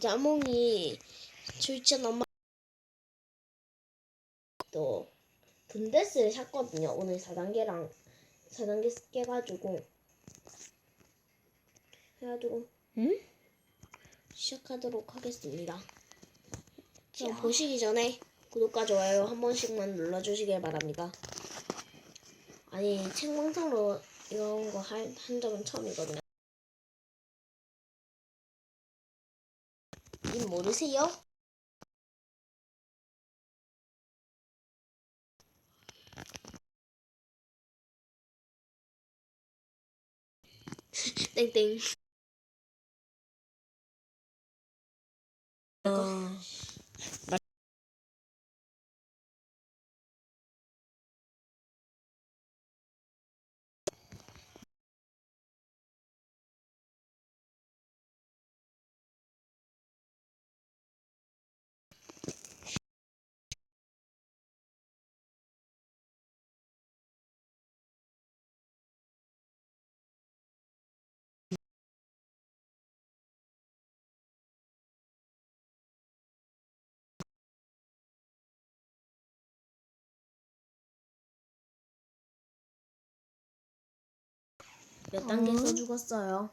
자몽이 출전 엄마 또 분데스를 샀거든요. 오늘 4단계랑 4단계 깨가지고 해가지고 응? 시작하도록 하겠습니다. 자, 자. 보시기 전에 구독과 좋아요 한 번씩만 눌러주시길 바랍니다. 아니 책방송으로 이런 거 한 한 적은 처음이거든요. 님 모르세요? 땡땡. 어, 몇 단계에서 어? 죽었어요?